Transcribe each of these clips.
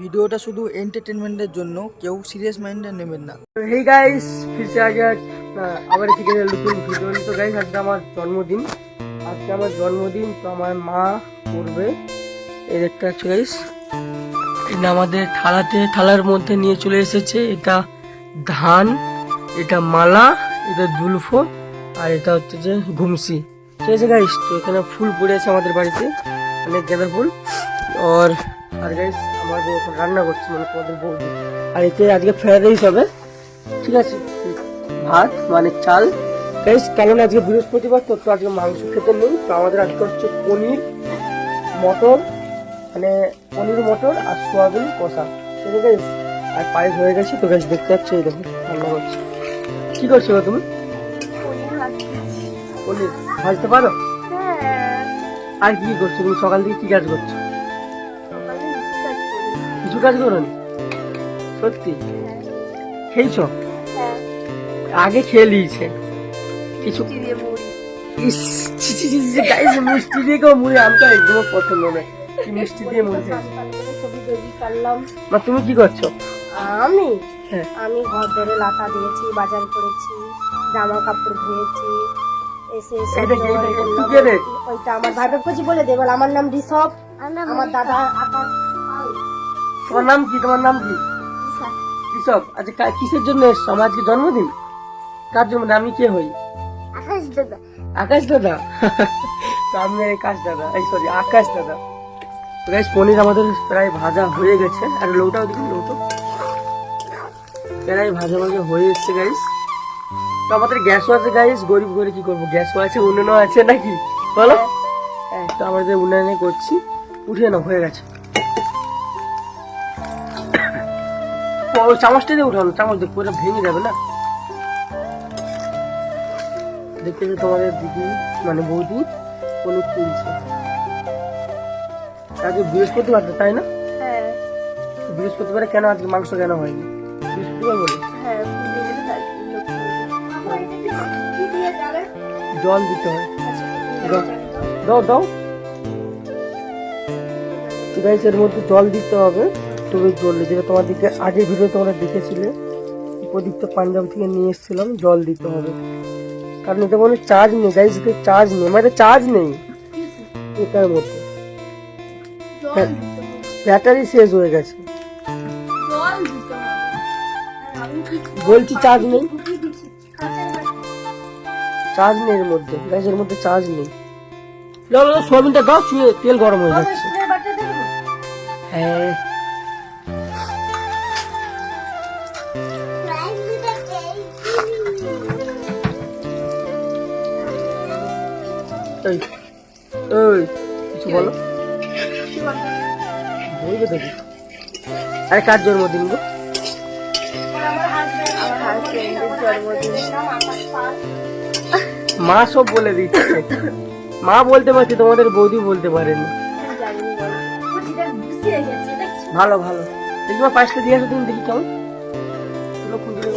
ভিডিওটা শুধু এন্টারটেনমেন্টের জন্য, কেউ সিরিয়াস মাইন্ডে নেবেন না। হেই গাইস ফিরছে আগে আবার থেকে নতুন ভিডিও তো গাইস আজকে আমার জন্মদিন। আজকে আমার জন্মদিন, তো আমার মা করবে। এই দেখতে পাচ্ছ গাইস এটা আমাদের থালাতে, থালার মধ্যে নিয়ে চলে এসেছে। এটা ধান, এটা মালা, এটা জুলফো, আর এটা হচ্ছে যে ঘুমসি। ঠিক আছে গাইস তো এখানে ফুল পড়ে আছে আমাদের বাড়িতে, অনেক গাঁদা ফুল। আর আর গাইস আমার বউ এখন রান্না করছে মানে তোমাদের বৌদি আর এতে আজকে ফ্রাইড রাইস হবে ঠিক আছে? ভাত মানে চাল। গাইস কারণ আজকে বৃহস্পতিবার তো তো আজকে মাংস খেতে নেই তো আমাদের আজকে হচ্ছে পনির মটর মানে পনির মটর আর সোয়াবিন কষা। ঠিক আছে গাইস আর পায়েস হয়ে গেছে তো গাইস দেখতে পাচ্ছ এই দেখো রান্না করছে। কি করছ গো তুমি? পনির ভাজতে পারো? আর কি করছ? তুমি সকাল থেকে কি কাজ করছ? কাজ করো নি সত্যি খেয়েছো আগে খেয়ে নিয়েছে কিছু ইস ছি ছি ছি ছি গাইস মিষ্টি দিয়ে কেউ মুড়ি আমটা একদম পছন্দ না কি মিষ্টি দিয়ে মুড়ি মা তুমি কি করছ? আমি? হ্যাঁ। আমি ঘর ধরে লাতা দিয়েছি বাজার করেছি জামা কাপড় ধুয়েছি এসে? ওইটা আমার ভাই বাপুজি বলে দেবো আমার নাম ঋষভ। আমার দাদা আকাশ তোমার নাম কি? তোমার নাম কি? কৃষক। আচ্ছা কিসের জন্য এসছো? আমার আজকে জন্মদিন। কার জন্য আমি কে হই? আকাশ দাদা। আকাশ দাদা? আমি আকাশ দাদা। এই সরি আকাশ দাদা। গাইস পনির আমাদের প্রায় ভাজা হয়ে গেছে। আর লৌটাও দেখুন লৌটো। প্রায় ভাজা ভাজা হয়ে এসছে গাইস তো আমাদের গ্যাসও আছে গাইস গরিব করে কি করব? গ্যাসও আছে উনুনও আছে নাকি? বলো। হ্যাঁ তো আমাদের উনুনে করছি। উঠিয়ে না হয়ে গেছে। ওই চামচটা দিয়ে উঠানো চামচ দিয়ে পুরো ভেঙে যাবে না। দেখতে যে তোমাদের দিদি মানে বৌদি পনির তুলছে। আজকে বৃহস্পতিবার তো, তাই না? হ্যাঁ। বৃহস্পতিবারে কেন আজকে মাংস কেন হয়নি? বৃহস্পতিবার বলে? হ্যাঁ জল দিতে হয়। দাও দাও দাও। গাইস এর মধ্যে জল দিতে হবে। তবে জল যেটা তোমাদেরকে আগের ভিডিও তোমরা দেখেছিলে উপদীপ্ত পাঞ্জাব থেকে নিয়ে এসেছিলাম জল দিতে হবে। কারণ এটা মনে চার্জ নেই গাইস এতে চার্জ নেই মানে চার্জ নেই। এটার মধ্যে। ব্যাটারি শেষ হয়ে গেছে। বলছি চার্জ নেই। চার্জ নেই এর মধ্যে। গাইস এর মধ্যে চার্জ নেই। সোয়াবিনটা দাও তেল গরম হয়ে যাচ্ছে। হ্যাঁ। এই এই কিছু বলো। বলবে দেখি আরে কার জন্মদিন গো? মা সব বলে দিচ্ছে। মা বলতে পারছে তোমাদের বৌদি বলতে পারেনি। ভালো ভালো। দেখি মা পাঁচটা দিয়ে আসো তুমি দেখি কেমন। খুঁজে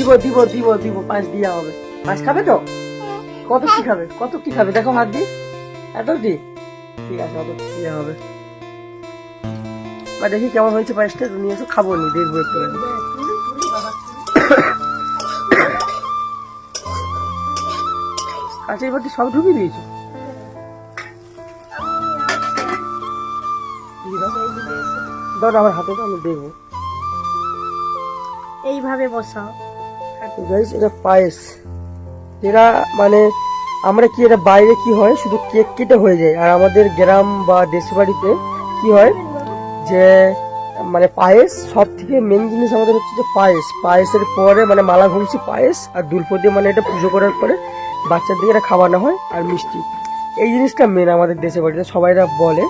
দিব দিব দিব দিব, পাঁচ দিয়া হবে। পাঁচ খাবে তো? কত কি খাবে? কত কি খাবে? দেখো হাত দি এত দি ঠিক আছে, অত দিয়ে হবে। বা দেখি কেমন হয়েছে তো নিয়ে এসো খাব নি, দেখব একটু। কাঁচের বাটি সব ঢুকিয়ে দিয়েছ? দিয়ে দাও। আমার হাতে তো আমি দেখব। এইভাবে বসাও। তো গাইস এটা পায়েস। এরা মানে আমরা কি এটা বাইরে কি হয়? শুধু কেক কেটে হয়ে যায়। আর আমাদের গ্রাম বা দেশের বাড়িতে কি হয়? যে মানে পায়েস সব থেকে মেন জিনিস আমাদের হচ্ছে যে পায়েস। পায়েসের পরে মানে মালা ঘুমসি পায়েস আর দুলপো দিয়ে মানে এটা পুজো করার পরে বাচ্চাদের এটা খাওয়ানো হয় আর মিষ্টি। এই জিনিসটা মেন আমাদের দেশের বাড়িতে সবাইরা বলে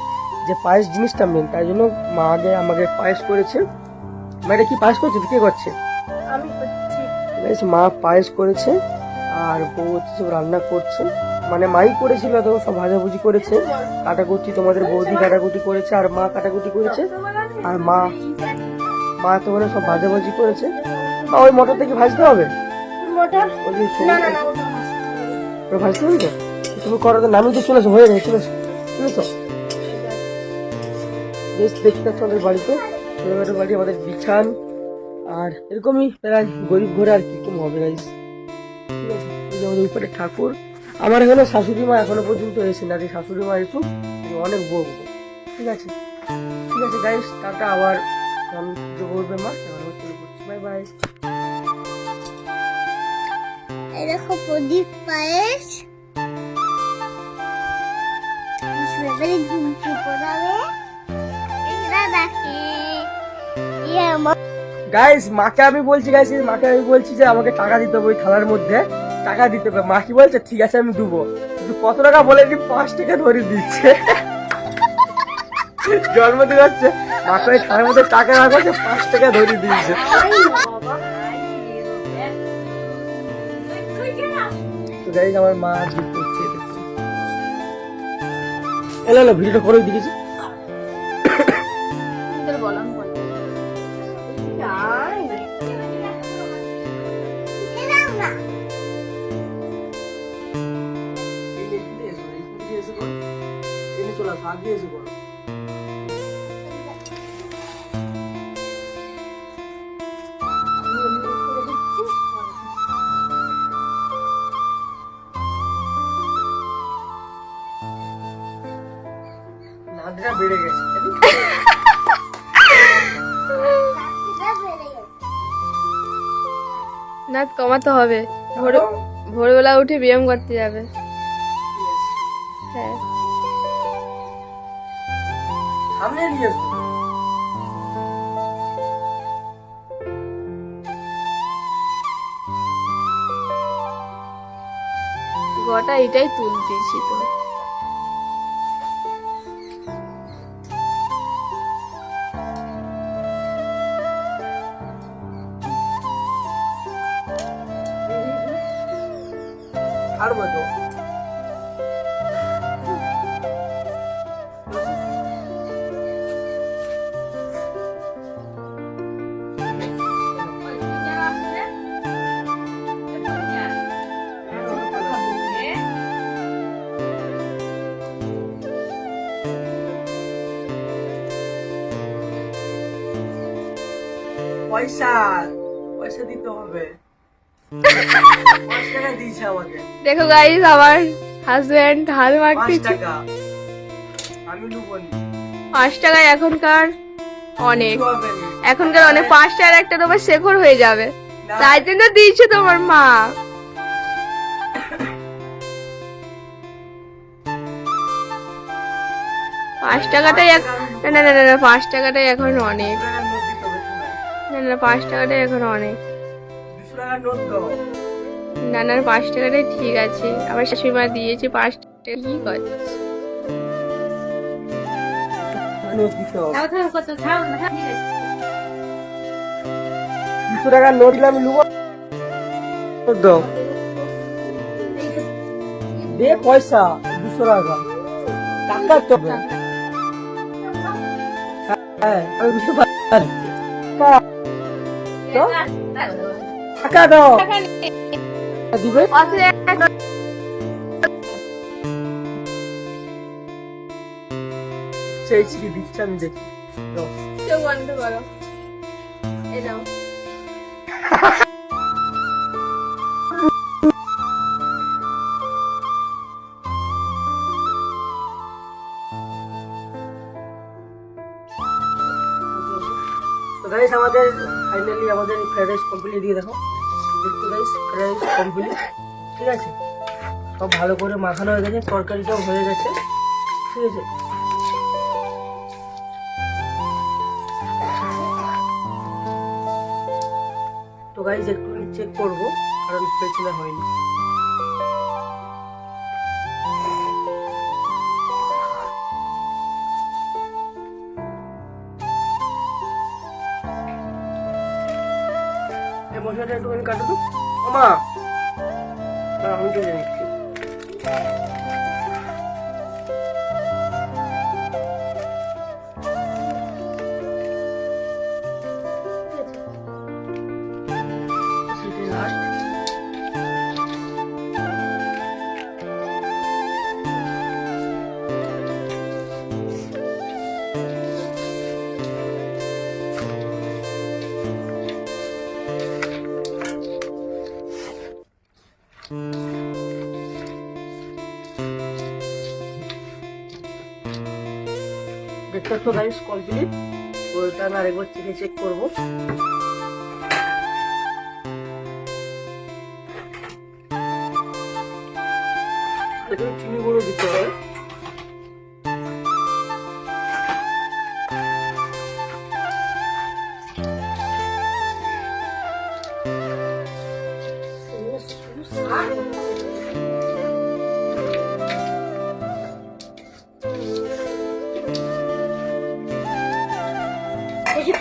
যে পায়েস জিনিসটা মেন তাই জন্য মা আগে আমাকে পায়েস করেছে। মানে এটা কি পায়েস করছে? কে করছে? বেশ মা পায়েস করেছে আর বউ হচ্ছে সব রান্না করছে। মানে মাই করেছিল তো সব ভাজাভুজি করেছে। কাটাকুটি তোমাদের বৌদি কাটাকুটি করেছে আর মা কাটাকুটি করেছে। আর মা মা তোমার সব ভাজাভাজি করেছে। মা ওই মটর থেকে ভাজতে হবে? ভাজতে হবে। তো? তুমি করো তো নামিয়ে তো চলেছো হয়ে গেছে চলেছো চলেছো। বেশ দেখতে পাচ্ছ আমাদের বাড়িতে। ছোটখাটো বাড়ি আমাদের বিছান। আর এরকমই প্রায় গরিব ঘরে আর কি কম হবে গাইস আমাদের উপরে ঠাকুর। আমার এখনও শাশুড়ি মা এখনও পর্যন্ত এসে না, যে শাশুড়ি মা এসুক অনেক বকবো ঠিক আছে ঠিক আছে গাইস টাটা, আবার পুজো করবে মা বাই বাই দেখো প্রদীপ পায়েস। ঘুমকি পড়াবে এরা ডাকে গাইস মাকে আমি বলছি গাইস মাকে আমি বলছি যে আমাকে টাকা দিতে হবে ওই থালার মধ্যে। টাকা দিতে হবে। মা কি বলছে? ঠিক আছে, আমি দেবো। কিন্তু কত টাকা বলে কি পাঁচ টাকা ধরে দিচ্ছে। জন্মদিন হচ্ছে। মাকে ওই থালার মধ্যে টাকা রাখো যে পাঁচ টাকা ধরে দিচ্ছে আমার মা গিফট করছে। এলো, ভিডিওটা করে দিয়েছি। নাদরা বেড়ে গেছে। না কমাতে হবে। ভোর ভোরবেলা উঠে ব্যায়াম করতে যাবে। হ্যাঁ। সামনে নিয়ে এসো। গোটা এটাই তুলতেছি তো। পয়সা পয়সা দিতে হবে। দেখো গাইস আমার হাজবেন্ড হাল মারতেছে নি। পাঁচ টাকায় এখনকার অনেক। এখনকার অনেক। পাঁচ টাকার একটা তোমার শেখর হয়ে যাবে। তাই জন্য দিয়েছে তোমার মা। পাঁচ টাকাটাই না না না, না পাঁচ টাকাটাই এখন অনেক। দুশো টাকার নোট দিতে হবে তোমায়। না না পাঁচ টাকাটাই এখন অনেক। দুশো টাকার নোট দাও না না পাঁচ টাকাটাই ঠিক আছে আমার শাশুড়ি মা দিয়েছে পাঁচ টাকা কি করছে দিতে হবে দুশো টাকার নোট দিলে আমি দাও দে পয়সা দুশো টাকা। টাকা তো। হ্যাঁ আমি বুঝতে পারছি। টাকা তো? টাকা দাও। দিবে চেয়েছি দিচ্ছে আমি দেখি। চোখ বন্ধ করো। এই দাও ফাইনালি আমাদের ফ্রাইড রাইস কমপ্লিট দিয়ে দেখো। দেখতে রাইস ফ্রাইড রাইস কমপ্লিট ঠিক আছে? সব ভালো করে মাখানো হয়ে গেছে, তরকারিটাও হয়ে গেছে। ঠিক আছে? তো গাইজ একটু চেক করব, কারণ পেছনে হয়নি। মশলাটা একটুখানি কাটো তো। মামা আমি চলে জানি দেখতে পাচ্ছ গাইস কমপ্লিট তো এটা আমি আরেকবার চেখে চেক করব। চিনি গুঁড়ো দিতে হবে। দেখি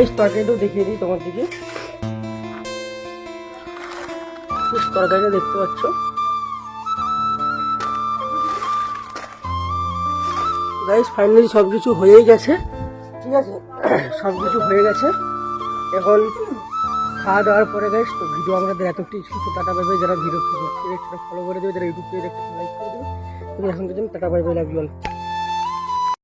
গাইস তরকারিটাও দেখিয়ে দিই তোমার দিকে। তরকারিটা দেখতে পাচ্ছ? গাইস ফাইনালি সব কিছু হয়েই গেছে। ঠিক আছে? সব কিছু হয়ে গেছে। এখন খাওয়া দাওয়ার পরে গাইস তো ভিডিও আমাদের এতটাই ছিল টাটা পাইবে যারা ভিডিও ফলো করে দেবে যারা ইউটিউব দেখছে লাইক করে দেবে। তুমি এখন পর্যন্ত টাটা ইউ অল